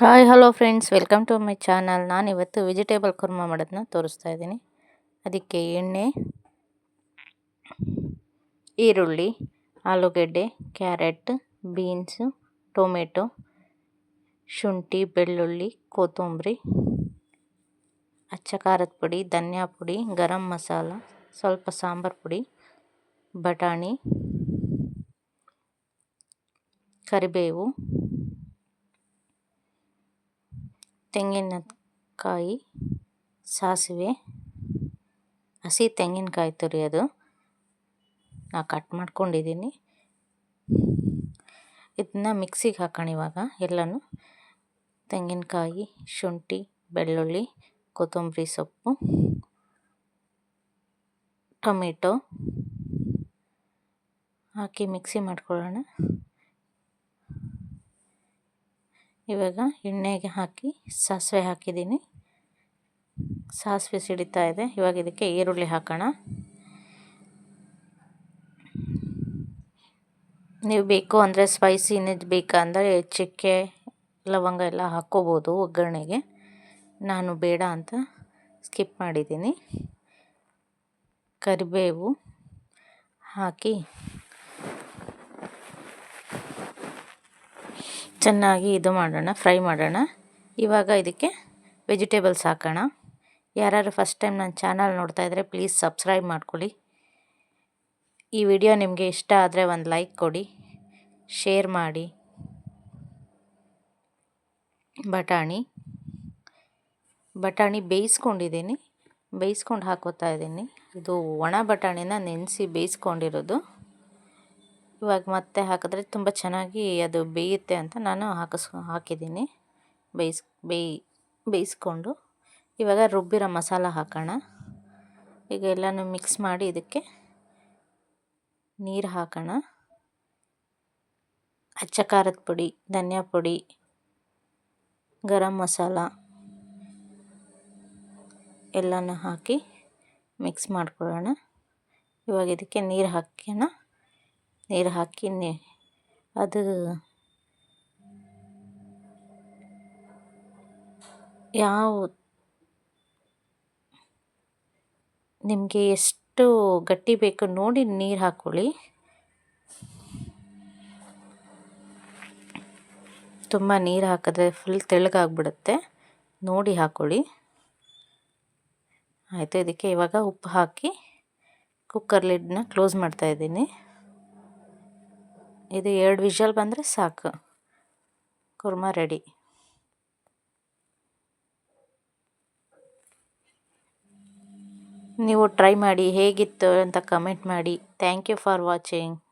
Hi hello friends welcome to my channel ನಾನು ಇವತ್ತು vegetable Kurma ಮಾಡೋದನ್ನ ತೋರಿಸ್ತಾ ಇದ್ದೀನಿ. ಅದಕ್ಕೆ ಎಣ್ಣೆ, ಈರುಳ್ಳಿ, ಆಲೂಗೆಡ್ಡೆ, ಕ್ಯಾರೆಟ್, ಬೀನ್ಸು, ಟೊಮೆಟೊ, ಶುಂಠಿ, ಬೆಳ್ಳುಳ್ಳಿ, ಕೊತ್ತಂಬರಿ ಅಚ್ಚ ಖಾರದ ಪುಡಿ, ಧನಿಯಾ ಪುಡಿ, ಗರಂ ಮಸಾಲ, ಸ್ವಲ್ಪ ಸಾಂಬಾರು ಪುಡಿ, ಬಟಾಣಿ, ಕರಿಬೇವು ತೆಂಗಿನಕಾಯಿ ಸಾಸಿವೆ, ಹಸಿ ತೆಂಗಿನಕಾಯಿ ತುರಿಯೋದು. ನಾ ಕಟ್ ಮಾಡ್ಕೊಂಡಿದ್ದೀನಿ ಇದನ್ನ ಮಿಕ್ಸಿಗೆ ಹಾಕೋಣ ಇವಾಗ. ಎಲ್ಲನೂ ತೆಂಗಿನಕಾಯಿ, ಶುಂಠಿ, ಬೆಳ್ಳುಳ್ಳಿ, ಕೊತ್ತಂಬರಿ ಸೊಪ್ಪು, ಟೊಮೆಟೊ ಹಾಕಿ ಮಿಕ್ಸಿ ಮಾಡ್ಕೊಳ್ಳೋಣ. ಇವಾಗ ಎಣ್ಣೆಗೆ ಹಾಕಿ ಸಾಸಿವೆ ಹಾಕಿದ್ದೀನಿ. ಸಾಸಿವೆ ಸಿಡಿತಾ ಇದೆ. ಇವಾಗ ಇದಕ್ಕೆ ಈರುಳ್ಳಿ ಹಾಕೋಣ. ನೀವು ಬೇಕು ಅಂದರೆ ಸ್ಪೈಸಿನದ್ದು ಬೇಕಂದರೆ ಚಕ್ಕೆ, ಲವಂಗ ಎಲ್ಲ ಹಾಕ್ಕೋಬೋದು ಒಗ್ಗರಣೆಗೆ. ನಾನು ಬೇಡ ಅಂತ ಸ್ಕಿಪ್ ಮಾಡಿದ್ದೀನಿ. ಕರಿಬೇವು ಹಾಕಿ ಚೆನ್ನಾಗಿ ಇದು ಮಾಡೋಣ, ಫ್ರೈ ಮಾಡೋಣ. ಇವಾಗ ಇದಕ್ಕೆ ವೆಜಿಟೇಬಲ್ಸ್ ಹಾಕೋಣ. ಯಾರು ಫಸ್ಟ್ ಟೈಮ್ ನನ್ನ ಚಾನಲ್ ನೋಡ್ತಾ ಇದ್ದರೆ ಪ್ಲೀಸ್ ಸಬ್ಸ್ಕ್ರೈಬ್ ಮಾಡ್ಕೊಳ್ಳಿ. ಈ ವಿಡಿಯೋ ನಿಮಗೆ ಇಷ್ಟ ಆದರೆ ಒಂದು ಲೈಕ್ ಕೊಡಿ ಶೇರ್ ಮಾಡಿ. ಬಟಾಣಿ. ಬಟಾಣಿ ಬೇಯಿಸ್ಕೊಂಡಿದ್ದೀನಿ, ಬೇಯಿಸ್ಕೊಂಡು ಹಾಕೋತಾ ಇದ್ದೀನಿ. ಇದು ಒಣ ಬಟಾಣಿನ ನೆನೆಸಿ ಬೇಯಿಸ್ಕೊಂಡಿರೋದು. ಇವಾಗ ಮತ್ತೆ ಹಾಕಿದ್ರೆ ತುಂಬ ಚೆನ್ನಾಗಿ ಅದು ಬೇಯುತ್ತೆ ಅಂತ ನಾನು ಹಾಕಿಸ್, ಹಾಕಿದ್ದೀನಿ. ಬೇಯಿಸ್, ಬೇಯಿ, ಬೇಯಿಸ್ಕೊಂಡು. ಇವಾಗ ರುಬ್ಬಿರೋ ಮಸಾಲ ಹಾಕೋಣ. ಈಗ ಎಲ್ಲನೂ ಮಿಕ್ಸ್ ಮಾಡಿ ಇದಕ್ಕೆ ನೀರು ಹಾಕೋಣ. ಅಚ್ಚ ಖಾರದ ಪುಡಿ, ಧನಿಯಾ ಪುಡಿ, ಗರಂ ಮಸಾಲ ಎಲ್ಲನೂ ಹಾಕಿ ಮಿಕ್ಸ್ ಮಾಡ್ಕೊಳ್ಳೋಣ. ಇವಾಗ ಇದಕ್ಕೆ ನೀರು ಹಾಕೋಣ ನೀರು ಹಾಕಿ ಅದು ಯಾವ ನಿಮಗೆ ಎಷ್ಟು ಗಟ್ಟಿ ಬೇಕು ನೋಡಿ ನೀರು ಹಾಕ್ಕೊಳ್ಳಿ ತುಂಬ ನೀರು ಹಾಕಿದ್ರೆ ಫುಲ್ ತೆಳ್ಳಗಾಗ್ಬಿಡುತ್ತೆ. ನೋಡಿ ಹಾಕ್ಕೊಳ್ಳಿ ಆಯಿತು, ಇದಕ್ಕೆ ಇವಾಗ ಉಪ್ಪು ಹಾಕಿ ಕುಕ್ಕರ್ ಲಿಡ್ನ ಕ್ಲೋಸ್ ಮಾಡ್ತಾಯಿದ್ದೀನಿ ಇದು ಎರಡು ವಿಷಲ್ ಬಂದರೆ ಸಾಕು. ಕುರ್ಮಾ ರೆಡಿ. ನೀವು ಟ್ರೈ ಮಾಡಿ, ಹೇಗಿತ್ತು ಅಂತ ಕಮೆಂಟ್ ಮಾಡಿ. Thank you for watching